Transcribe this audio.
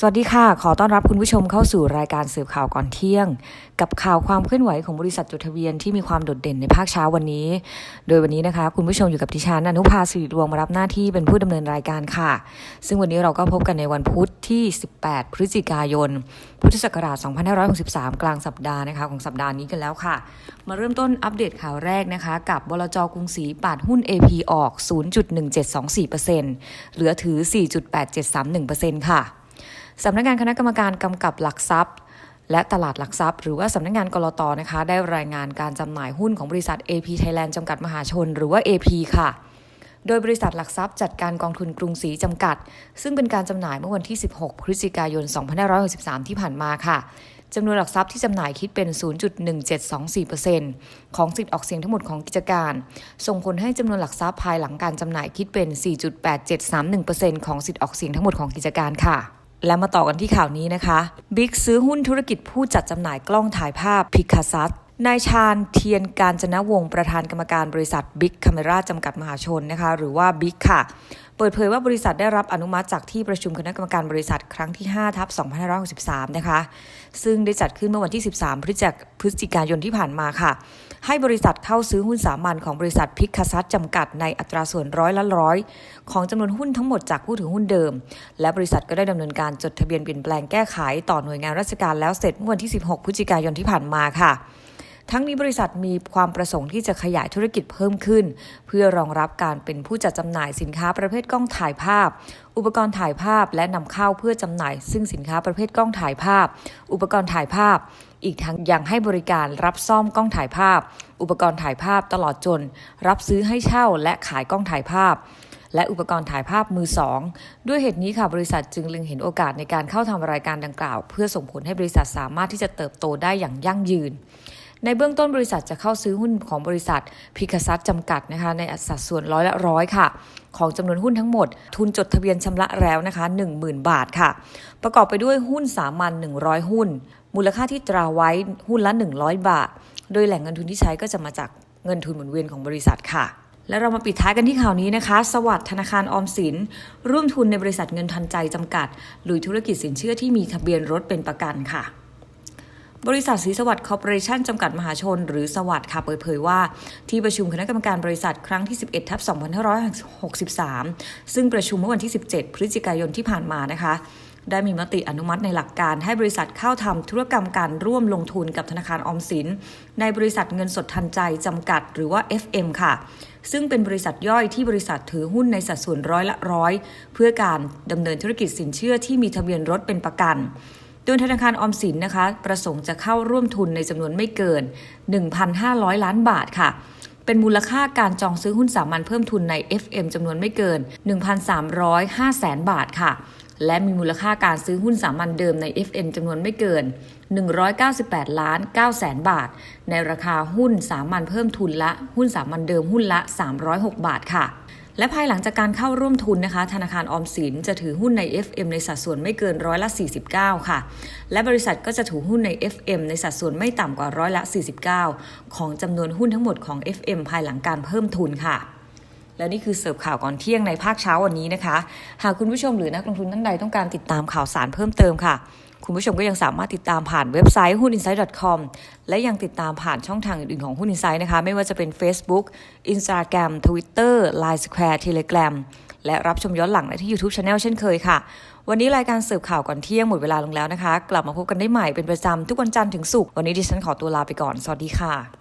สวัสดีค่ะ ขอต้อนรับคุณผู้ชมเข้าสู่รายการสืบข่าวก่อนเที่ยง กับข่าวความเคลื่อนไหวของบริษัทจดทะเบียนที่มีความโดดเด่นในภาคเช้าวันนี้ โดยวันนี้นะคะ คุณผู้ชมอยู่กับดิฉันอนุภาสิริรวงมารับหน้าที่เป็นผู้ดำเนินรายการค่ะ ซึ่งวันนี้เราก็พบกันในวันพุธที่ 18 พฤศจิกายน พุทธศักราช 2563 กลางสัปดาห์นะคะของสัปดาห์นี้กันแล้วค่ะ มาเริ่มต้นอัปเดตข่าวแรกนะคะ กับบลจกรุงศรีปาดหุ้น AP ออก 0.1724%เหลือถือ 4.8731%ค่ะ สำนักงานคณะกรรมการกำกับหลักทรัพย์ และตลาดหลักทรัพย์ หรือว่าสำนักงานกรตนะคะ ได้รายงานการจำหน่ายหุ้นของบริษัท AP Thailand จำกัดมหาชน หรือว่า AP ค่ะโดยบริษัทหลักทรัพย์จัดการกองทุนกรุงศรีจำกัด ซึ่งเป็นการจำหน่ายเมื่อวันที่ 16 พฤศจิกายน 2563 ที่ผ่านมาค่ะจำนวนหลักทรัพย์ที่จำหน่ายคิดเป็น 0.1724%ของสิทธิ์ออกเสียงทั้งหมดของกิจการ ส่งผลให้จำนวนหลักทรัพย์ภายหลังการจำหน่ายคิดเป็น 4.8731%ของสิทธิ์ออกเสียงทั้งหมดของกิจการค่ะ และมาต่อกันที่ข่าวนี้นะคะบิ๊กซื้อหุ้นธุรกิจผู้จัดจำหน่ายกล้องถ่ายภาพพิคาซัสนายชาญเทียนการจนวงศ์ประธานกรรมการบริษัทบิ๊กคาเมราจำกัดมหาชนนะคะ หรือว่าบิ๊กค่ะ เปิดเผยว่าบริษัทได้รับอนุมัติจากที่ประชุมคณะกรรมการบริษัทครั้งที่ 5 ทับ2563 นะคะ ซึ่งได้จัดขึ้นเมื่อวันที่ 13 พฤศจิกายนที่ผ่านมาค่ะ ให้บริษัทเข้าซื้อหุ้นสามัญของบริษัทพิกคาซัสจำกัดในอัตราส่วนร้อยละร้อยของจำนวนหุ้นทั้งหมดจากผู้ถือหุ้นเดิม และบริษัทก็ได้ดำเนินการจดทะเบียนเปลี่ยนแปลงแก้ไขต่อหน่วยงานราชการแล้วเสร็จเมื่อวันที่ 16 พฤศจิกายนที่ผ่านมาค่ะ ทั้งนี้บริษัทมีความประสงค์ที่จะขยายธุรกิจเพิ่มขึ้น เพื่อรองรับการเป็นผู้จัดจำหน่ายสินค้าประเภทกล้องถ่ายภาพ อุปกรณ์ถ่ายภาพและนำเข้าเพื่อจำหน่าย ซึ่งสินค้าประเภทกล้องถ่ายภาพ อุปกรณ์ถ่ายภาพ อีกทั้งยังให้บริการรับซ่อมกล้องถ่ายภาพ อุปกรณ์ถ่ายภาพตลอดจน รับซื้อให้เช่าและขายกล้องถ่ายภาพและอุปกรณ์ถ่ายภาพมือสอง ด้วยเหตุนี้ค่ะบริษัทจึงเล็งเห็นโอกาสในการเข้าทำรายการดังกล่าว เพื่อส่งผลให้บริษัทสามารถที่จะเติบโตได้อย่างยั่งยืน ในเบื้องต้นบริษัทจะเข้าซื้อหุ้นของบริษัทพิคาซัสจำกัดนะคะในอัตราส่วนร้อยละร้อยค่ะ ของจำนวนหุ้นทั้งหมด ทุนจดทะเบียนชำระแล้วนะคะ 10,000 บาทค่ะ ประกอบไปด้วยหุ้นสามัญ100 หุ้น มูลค่าที่ตราไว้หุ้นละ 100 บาท โดยแหล่งเงินทุนที่ใช้ก็จะมาจากเงินทุนหมุนเวียนของบริษัทค่ะและเรามาปิดท้ายกันที่ข่าวนี้นะคะ สวัสด์ธนาคารออมสิน ร่วมทุนในบริษัทเงินทันใจจำกัดลุยธุรกิจสินเชื่อที่มีทะเบียนรถเป็นประกันค่ะ บริษัทศรีสวัสดิ์คอร์ปอเรชั่นจำกัดมหาชน หรือสวัสดิ์ค่ะเปิดเผยว่า ที่ประชุมคณะกรรมการบริษัทครั้งที่ 11 ทับ 2563 ซึ่งประชุมเมื่อวันที่ 17 พฤศจิกายนที่ผ่านมานะคะ ได้มีมติอนุมัติในหลักการให้บริษัทเข้าทำธุรกรรมการร่วมลงทุนกับธนาคารออมสิน ในบริษัทเงินสดทันใจจำกัด หรือว่า FM ค่ะซึ่งเป็นบริษัทย่อยที่บริษัทถือหุ้นในสัดส่วนร้อยละร้อยเพื่อการดำเนินธุรกิจสินเชื่อที่มีทะเบียนรถเป็นประกัน ดยธนาคารออมสินนะคะ ประสงค์จะเข้าร่วมทุนในจำนวนไม่เกิน 1,500 ล้านบาทค่ะ เป็นมูลค่าการจองซื้อหุ้นสามัญเพิ่มทุนใน FM จำนวนไม่เกิน 1,305แสนบาทค่ะ และมีมูลค่าการซื้อหุ้นสามัญเดิมใน FN จำนวนไม่เกิน 198 ล้าน9แสนบาท ในราคาหุ้นสามัญเพิ่มทุนละหุ้นสามัญเดิมหุ้นละ 306 บาทค่ะ และภายหลังจากการเข้าร่วมทุนนะคะ ธนาคารออมสินจะถือหุ้นใน FM ในสัดส่วนไม่เกินร้อยละ 49 ค่ะ และบริษัทก็จะถือหุ้นใน FM ในสัดส่วนไม่ต่ำกว่าร้อยละ 49 ของจำนวนหุ้นทั้งหมดของ FM ภายหลังการเพิ่มทุนค่ะและนี่คือเสิร์ฟข่าวก่อนเที่ยงในภาคเช้าวันนี้นะคะ หากคุณผู้ชมหรือนักลงทุนท่านใดต้องการติดตามข่าวสารเพิ่มเติมค่ะ คุณผู้ชมก็ยังสามารถติดตามผ่านเว็บไซต์หุ้น insight com และยังติดตามผ่านช่องทางอื่นๆของหุ้น Insight นะคะ ไม่ว่าจะเป็น Facebook Instagram Twitter Line Square Telegram และรับชมย้อนหลังได้ที่ YouTube Channel เช่นเคยค่ะ วันนี้รายการสืบข่าวก่อนเที่ยงหมดเวลาลงแล้วนะคะ กลับมาพบกันได้ใหม่เป็นประจำทุกวันจันทร์ถึงศุกร์วันนี้ดิฉันขอตัวลาไปก่อนสวัสดีค่ะ